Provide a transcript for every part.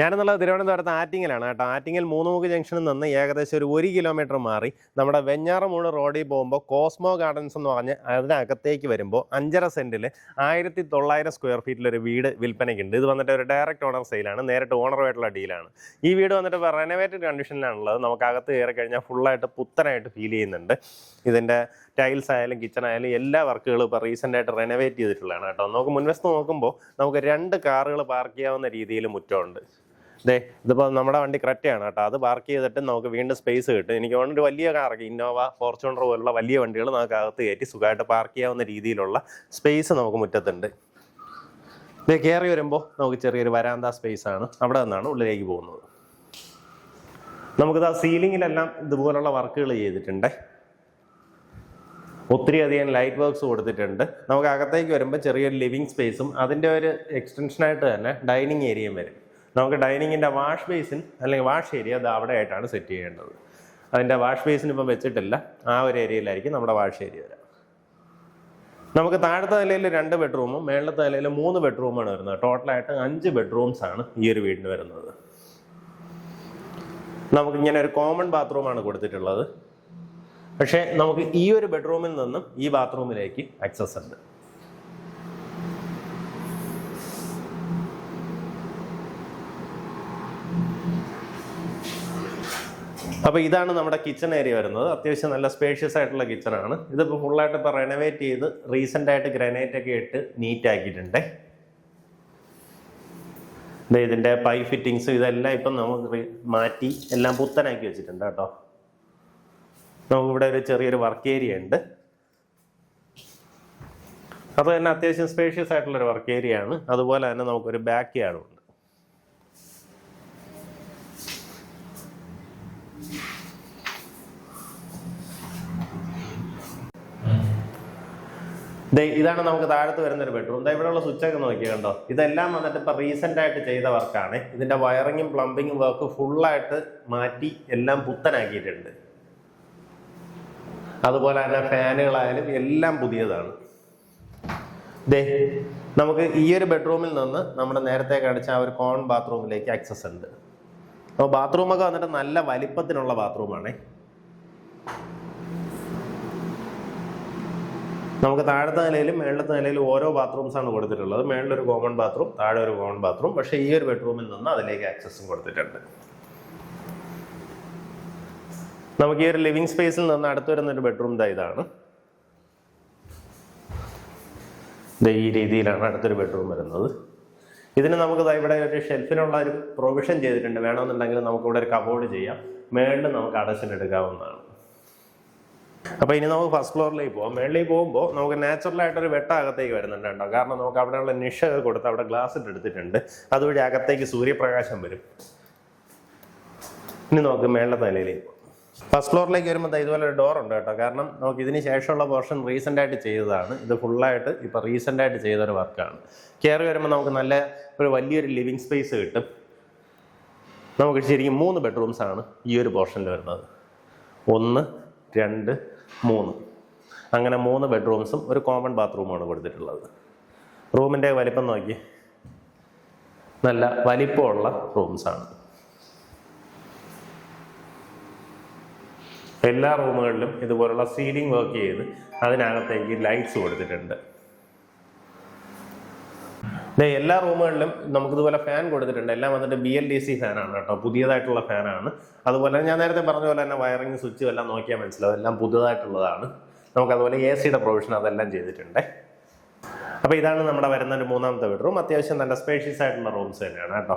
ഞാനെന്നുള്ളത് തിരുവനന്തപുരത്ത് ആറ്റിങ്ങലാണ് കേട്ടോ. ആറ്റിങ്ങൽ മൂന്നുമുക്ക് ജംഗ്ഷനിൽ നിന്ന് ഏകദേശം ഒരു ഒരു കിലോമീറ്റർ മാറി നമ്മുടെ വെഞ്ഞാറമൂട് റോഡിൽ പോകുമ്പോൾ കോസ്മോ ഗാർഡൻസ് എന്ന് പറഞ്ഞ് അതിനകത്തേക്ക് വരുമ്പോൾ അഞ്ചര സെന്റിൽ ആയിരത്തി തൊള്ളായിരം സ്ക്വയർ ഫീറ്റിലൊരു വീട് വിൽപ്പനയ്ക്കുണ്ട്. ഇത് വന്നിട്ട് ഒരു ഡയറക്റ്റ് ഓണർ സെയിലാണ് നേരിട്ട് ഓണറുമായിട്ടുള്ള ഡീലാണ്. ഈ വീട് വന്നിട്ട് റെനോവേറ്റഡ് കണ്ടീഷനിലാണുള്ളത് നമുക്ക് അകത്ത് കയറി കഴിഞ്ഞാൽ ഫുള്ളായിട്ട് പുത്തനായിട്ട് ഫീൽ ചെയ്യുന്നുണ്ട്. ഇതിന്റെ ടൈൽസ് ആയാലും കിച്ചൺ ആയാലും എല്ലാ വർക്കുകളും ഇപ്പോൾ റീസെന്റ് ആയിട്ട് റെനോവേറ്റ് ചെയ്തിട്ടുള്ളതാണ് കേട്ടോ. നമുക്ക് മുൻവശത്ത് നോക്കുമ്പോൾ നമുക്ക് രണ്ട് കാറുകൾ പാർക്ക് ചെയ്യാവുന്ന രീതിയിൽ മുറ്റമുണ്ട്. ദേ ഇതിപ്പോൾ നമ്മുടെ വണ്ടി ക്രെറ്റയാണ് കേട്ടോ. അത് പാർക്ക് ചെയ്തിട്ട് നമുക്ക് വീണ്ടും സ്പേസ് കിട്ടും. എനിക്ക് തോന്നുന്നു ഒരു വലിയ കാറൊക്കെ ഇന്നോവ ഫോർച്യൂണർ പോലുള്ള വലിയ വണ്ടികൾ നമുക്ക് അകത്ത് കയറ്റി സുഖമായിട്ട് പാർക്ക് ചെയ്യാവുന്ന രീതിയിലുള്ള സ്പേസ് നമുക്ക് മുറ്റത്തുണ്ട്. ഇത് കയറി വരുമ്പോൾ നമുക്ക് ചെറിയൊരു വരാന്ത സ്പേസ് ആണ്. അവിടെ നിന്നാണ് ഉള്ളിലേക്ക് പോകുന്നത്. നമുക്കിത് ആ സീലിങ്ങിലെല്ലാം ഇതുപോലുള്ള വർക്കുകൾ ചെയ്തിട്ടുണ്ട്. ഒത്തിരി അധികം ലൈറ്റ് വർക്ക്സ് കൊടുത്തിട്ടുണ്ട്. നമുക്ക് അകത്തേക്ക് വരുമ്പോൾ ചെറിയൊരു ലിവിങ് സ്പേസും അതിന്റെ ഒരു എക്സ്റ്റൻഷനായിട്ട് തന്നെ ഡൈനിങ് ഏരിയയും വരും. നമുക്ക് ഡൈനിങ്ങിന്റെ വാഷ് ബേസിൻ അല്ലെങ്കിൽ വാഷ് ഏരിയ അത് അവിടെ ആയിട്ടാണ് സെറ്റ് ചെയ്യേണ്ടത്. അതിന്റെ വാഷ് ബേസിൻ ഇപ്പം വെച്ചിട്ടില്ല. ആ ഒരു ഏരിയയിലായിരിക്കും നമ്മുടെ വാഷ് ഏരിയ വരാം നമുക്ക് താഴത്തെ നിലയിൽ രണ്ട് ബെഡ്റൂമും മേളത്തെ നിലയിൽ മൂന്ന് ബെഡ്റൂമാണ് വരുന്നത്. ടോട്ടലായിട്ട് അഞ്ച് ബെഡ്റൂംസ് ആണ് ഈ ഒരു വീടിന് വരുന്നത്. നമുക്ക് ഇങ്ങനെ ഒരു കോമൺ ബാത്റൂമാണ് കൊടുത്തിട്ടുള്ളത്. പക്ഷേ നമുക്ക് ഈ ഒരു ബെഡ്റൂമിൽ നിന്നും ഈ ബാത്റൂമിലേക്ക് ആക്സസ് ഉണ്ട്. അപ്പോൾ ഇതാണ് നമ്മുടെ കിച്ചൺ ഏരിയ വരുന്നത്. അത്യാവശ്യം നല്ല സ്പേഷ്യസ് ആയിട്ടുള്ള കിച്ചൺ ആണ്. ഇതിപ്പോൾ ഫുള്ളായിട്ട് ഇപ്പോൾ റെനോവേറ്റ് ചെയ്ത് റീസെന്റ് ആയിട്ട് ഗ്രാനൈറ്റ് ഒക്കെ ഇട്ട് നീറ്റ് ആക്കിയിട്ടുണ്ട്. ദേ ഇതിന്റെ പൈ ഫിറ്റിങ്സ് ഇതെല്ലാം ഇപ്പം നമുക്ക് മാറ്റി എല്ലാം പുത്തനാക്കി വെച്ചിട്ടുണ്ട് കേട്ടോ. നമുക്കിവിടെ ഒരു ചെറിയൊരു വർക്ക് ഏരിയ ഉണ്ട്. അത് തന്നെ അത്യാവശ്യം സ്പേഷ്യസ് ആയിട്ടുള്ളൊരു വർക്ക് ഏരിയ ആണ്. അതുപോലെ തന്നെ നമുക്കൊരു ബാക്ക് യാർഡും ദേ ഇതാണ് നമുക്ക് താഴത്ത് വരുന്ന ഒരു ബെഡ്റൂം ദേ ഇവിടെയുള്ള സ്വിച്ച് ഒക്കെ നോക്കി കണ്ടോ? ഇതെല്ലാം വന്നിട്ട് ഇപ്പോൾ റീസെന്റ് ആയിട്ട് ചെയ്ത വർക്കാണ് ഇതിന്റെ വയറിങ്ങും പ്ലംബിങ്ങും വർക്ക് ഫുള്ളായിട്ട് മാറ്റി എല്ലാം പുത്തനാക്കിയിട്ടുണ്ട്. അതുപോലെ തന്നെ ഫാനുകളായാലും എല്ലാം പുതിയതാണ്. ദേ നമുക്ക് ഈ ഒരു ബെഡ്റൂമിൽ നിന്ന് നമ്മുടെ നേരത്തെ കാണിച്ച ആ ഒരു കോൺ ബാത്റൂമിലേക്ക് ആക്സസ് ഉണ്ട്. അപ്പോൾ ബാത്റൂമൊക്കെ വന്നിട്ട് നല്ല വലിപ്പത്തിനുള്ള ബാത്റൂമാണേ നമുക്ക് താഴത്തെ നിലയിലും മേളത്തെ നിലയിലും ഓരോ ബാത്റൂംസ് ആണ് കൊടുത്തിട്ടുള്ളത്. മേളിലൊരു കോമൺ ബാത്റൂം താഴെ ഒരു കോമൺ ബാത്റൂം പക്ഷേ ഈ ഒരു ബെഡ്റൂമിൽ നിന്ന് അതിലേക്ക് ആക്സസും കൊടുത്തിട്ടുണ്ട്. നമുക്ക് ഈ ഒരു ലിവിംഗ് സ്പേസിൽ നിന്ന് അടുത്ത് വരുന്ന ഒരു ബെഡ്റൂം ഇതാണ്. ഈ രീതിയിലാണ് അടുത്തൊരു ബെഡ്റൂം വരുന്നത്. ഇതിന് നമുക്ക് ഇവിടെ ഒരു ഷെൽഫിനുള്ള ഒരു പ്രൊവിഷൻ ചെയ്തിട്ടുണ്ട്. വേണമെന്നുണ്ടെങ്കിൽ നമുക്ക് ഇവിടെ ഒരു കബോർഡ് ചെയ്യാം. മേളിൽ നമുക്ക് അടച്ചിട്ടെടുക്കാവുന്നതാണ് അപ്പോൾ ഇനി നമുക്ക് ഫസ്റ്റ് ഫ്ലോറിലേക്ക് പോകാം മേളിലേക്ക് പോകുമ്പോൾ നമുക്ക് നാച്ചുറലായിട്ടൊരു വെട്ട അകത്തേക്ക് വരുന്നുണ്ട് കേട്ടോ. കാരണം നമുക്ക് അവിടെയുള്ള നിഷ കൊടുത്ത് അവിടെ ഗ്ലാസ് ഇട്ട് എടുത്തിട്ടുണ്ട്. അതുവഴി അകത്തേക്ക് സൂര്യപ്രകാശം വരും. ഇനി നമുക്ക് മേളിലത്തെ നിലയിലേക്ക് പോകാം ഫസ്റ്റ് ഫ്ലോറിലേക്ക് വരുമ്പോൾ ഇതുപോലെ ഒരു ഡോർ ഉണ്ട് കേട്ടോ. കാരണം നമുക്ക് ഇതിന് ശേഷമുള്ള പോർഷൻ റീസെന്റ് ആയിട്ട് ചെയ്തതാണ്. ഇത് ഫുള്ളായിട്ട് ഇപ്പോൾ റീസെന്റ് ആയിട്ട് ചെയ്തൊരു വർക്കാണ് കയറി വരുമ്പോൾ നമുക്ക് നല്ല ഒരു വലിയൊരു ലിവിങ് സ്പേസ് കിട്ടും. നമുക്ക് ശരിക്കും മൂന്ന് ബെഡ്റൂംസ് ആണ് ഈ ഒരു പോർഷനിൽ വരുന്നത്. ഒന്ന് രണ്ട് മൂന്ന്. അങ്ങനെ മൂന്ന് ബെഡ്റൂംസും ഒരു കോമൺ ബാത്റൂമാണ് കൊടുത്തിട്ടുള്ളത്. റൂമിന്റെ വലിപ്പം നോക്കി. നല്ല വലിപ്പമുള്ള റൂംസാണ് എല്ലാ റൂമുകളിലും ഇതുപോലുള്ള സീലിംഗ് വർക്ക് ചെയ്ത് അതിനകത്തേക്ക് ലൈറ്റ്സ് കൊടുത്തിട്ടുണ്ട്. എല്ലാ റൂമുകളിലും നമുക്ക് ഇതുപോലെ ഫാൻ കൊടുത്തിട്ടുണ്ട്. എല്ലാം വന്നിട്ട് ബി എൽ ഡി സി ഫാനാണ് കേട്ടോ. പുതിയതായിട്ടുള്ള ഫാനാണ് അതുപോലെ ഞാൻ നേരത്തെ പറഞ്ഞ പോലെ തന്നെ വയറിങ് സ്വിച്ചും എല്ലാം നോക്കിയാൽ മനസ്സിലാവും. എല്ലാം പുതുതായിട്ടുള്ളതാണ്. നമുക്ക് അതുപോലെ എ സിയുടെ പ്രൊവിഷൻ അതെല്ലാം ചെയ്തിട്ടുണ്ട്. അപ്പോൾ ഇതാണ് നമ്മുടെ വരുന്ന ഒരു മൂന്നാമത്തെ ബെഡ്റൂം അത്യാവശ്യം നല്ല സ്പേഷ്യസ് ആയിട്ടുള്ള റൂംസ് തന്നെയാണ് കേട്ടോ.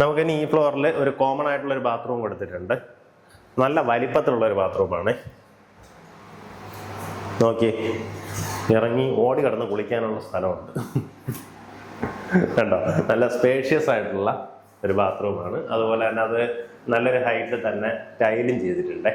നമുക്കിനി ഈ ഫ്ലോറിൽ ഒരു കോമൺ ആയിട്ടുള്ള ഒരു ബാത്റൂം കൊടുത്തിട്ടുണ്ട്. നല്ല വലിപ്പത്തിലുള്ള ഒരു ബാത്റൂമാണ് നോക്കി ഇറങ്ങി ഓടി കടന്ന് കുളിക്കാനുള്ള സ്ഥലമുണ്ട്. കണ്ടോ? നല്ല സ്പേഷ്യസ് ആയിട്ടുള്ള ഒരു ബാത്റൂമാണ് അതുപോലെ തന്നെ അത് നല്ലൊരു ഹൈറ്റിൽ തന്നെ ടൈലും ചെയ്തിട്ടുണ്ട്.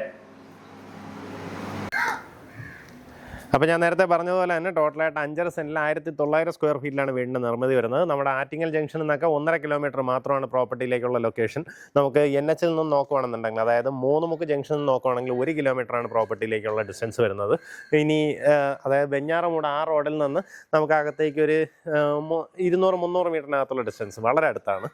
അപ്പോൾ ഞാൻ നേരത്തെ പറഞ്ഞതുപോലെ തന്നെ ടോട്ടലായിട്ട് അഞ്ചര സെന്റിൽ ആയിരത്തി തൊള്ളായിരം സ്ക്വയർ ഫീറ്റിലാണ് വീടിന്റെ നിർമ്മിതി വരുന്നത്. നമ്മുടെ ആറ്റിങ്ങൽ ജംഗ്ഷനിൽ നിന്നൊക്കെ ഒന്നര കിലോമീറ്റർ മാത്രമാണ് പ്രോപ്പർട്ടിയിലേക്കുള്ള ലൊക്കേഷൻ. നമുക്ക് എൻ എച്ചിൽ നിന്നും നോക്കുവാണെന്നുണ്ടെങ്കിൽ അതായത് മൂന്ന് മുക്ക് ജംഗ്ഷനിൽ നിന്ന് നോക്കുവാണെങ്കിൽ ഒരു കിലോമീറ്ററാണ് പ്രോപ്പർട്ടിയിലേക്കുള്ള ഡിസ്റ്റൻസ് വരുന്നത്. ഇനി അതായത് വെഞ്ഞാറമൂട് ആ റോഡിൽ നിന്ന് നമുക്ക് അകത്തേക്ക് ഒരു ഇരുന്നൂറ് മുന്നൂറ് മീറ്ററിനകത്തുള്ള ഡിസ്റ്റൻസ് വളരെ അടുത്താണ്.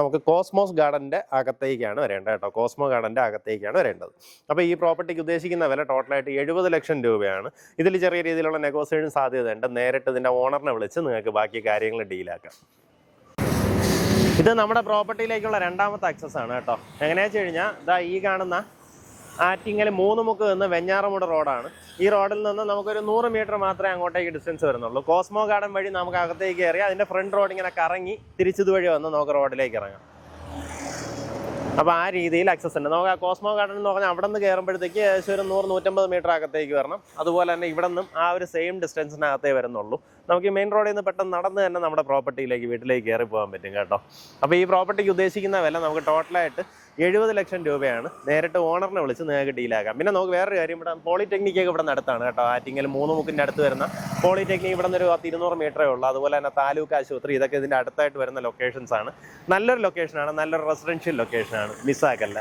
നമുക്ക് കോസ്മോസ് ഗാർഡന്റെ അകത്തേക്കാണ് വരേണ്ടത് കേട്ടോ. കോസ്മോ ഗാർഡന്റെ അകത്തേക്കാണ് വരേണ്ടത്. അപ്പോൾ ഈ പ്രോപ്പർട്ടിക്ക് ഉദ്ദേശിക്കുന്ന വില ടോട്ടലായിട്ട് എഴുപത് ലക്ഷം രൂപയാണ്. ഇതിൽ ചെറിയ രീതിയിലുള്ള നെഗോസിയേഷൻ സാധ്യതയുണ്ട്. നേരിട്ട് ഇതിന്റെ ഓണറിനെ വിളിച്ച് നിങ്ങൾക്ക് ബാക്കി കാര്യങ്ങൾ ഡീലാക്കാം ഇത് നമ്മുടെ പ്രോപ്പർട്ടിയിലേക്കുള്ള രണ്ടാമത്തെ ആക്സസ് ആണ് കേട്ടോ. എങ്ങനെയാണെന്ന് വെച്ച് കഴിഞ്ഞാൽ ഇതാ ഈ കാണുന്ന ആറ്റിങ്ങൽ മൂന്ന് മുക്ക് നിന്ന് വെഞ്ഞാറമൂട് റോഡാണ്. ഈ റോഡിൽ നിന്ന് നമുക്കൊരു നൂറ് മീറ്റർ മാത്രമേ അങ്ങോട്ടേക്ക് ഡിസ്റ്റൻസ് വരുന്നുള്ളൂ. കോസ്മോ ഗാർഡൻ വഴി നമുക്ക് അകത്തേക്ക് കയറി അതിന്റെ ഫ്രണ്ട് റോഡ് ഇങ്ങനെ കറങ്ങി തിരിച്ചിതുവഴി വന്ന് നമുക്ക് റോഡിലേക്ക് ഇറങ്ങാം. അപ്പോൾ ആ രീതിയിൽ അക്സസ് ഉണ്ട്. നമുക്ക് ആ കോസ്മോ ഗാർഡൻ എന്ന് പറഞ്ഞാൽ അവിടെ നിന്ന് കയറുമ്പോഴത്തേക്ക് ഏകദേശം ഒരു നൂറ് നൂറ്റമ്പത് മീറ്റർ അകത്തേക്ക് വരണം. അതുപോലെ തന്നെ ഇവിടെ നിന്നും ആ ഒരു സെയിം ഡിസ്റ്റൻസിനകത്തേ വരുന്നുള്ളൂ. നമുക്ക് ഈ മെയിൻ റോഡിൽ നിന്ന് പെട്ടെന്ന് നടന്ന് തന്നെ നമ്മുടെ പ്രോപ്പർട്ടിയിലേക്ക് വീട്ടിലേക്ക് കയറി പോകാൻ പറ്റും കേട്ടോ. അപ്പോൾ ഈ പ്രോപ്പർട്ടിക്ക് ഉദ്ദേശിക്കുന്ന വില നമുക്ക് ടോട്ടലായിട്ട് എഴുപത് ലക്ഷം രൂപയാണ്. നേരിട്ട് ഓണറിനെ വിളിച്ച് നിങ്ങൾക്ക് ഡീലാക്കാം പിന്നെ നമുക്ക് വേറൊരു കാര്യം ഇവിടെ പോളിടെക്നിക്ക് ഇവിടെ അടുത്താണ് കേട്ടോ. ആറ്റിങ്ങൽ മൂന്ന് മുക്കിന്റെ അടുത്ത് വരുന്ന പോളിടെക്നിക് ഇവിടെ നിന്ന് ഒരു പത്ത് ഇരുന്നൂറ് മീറ്ററേ ഉള്ളൂ. അതുപോലെ തന്നെ താലൂക്ക് ആശുപത്രി ഇതൊക്കെ ഇതിന്റെ അടുത്തായിട്ട് വരുന്ന ലൊക്കേഷൻസ് ആണ്. നല്ലൊരു ലൊക്കേഷനാണ് നല്ലൊരു റെസിഡൻഷ്യൽ ലൊക്കേഷനാണ് മിസ്സാക്കല്ല.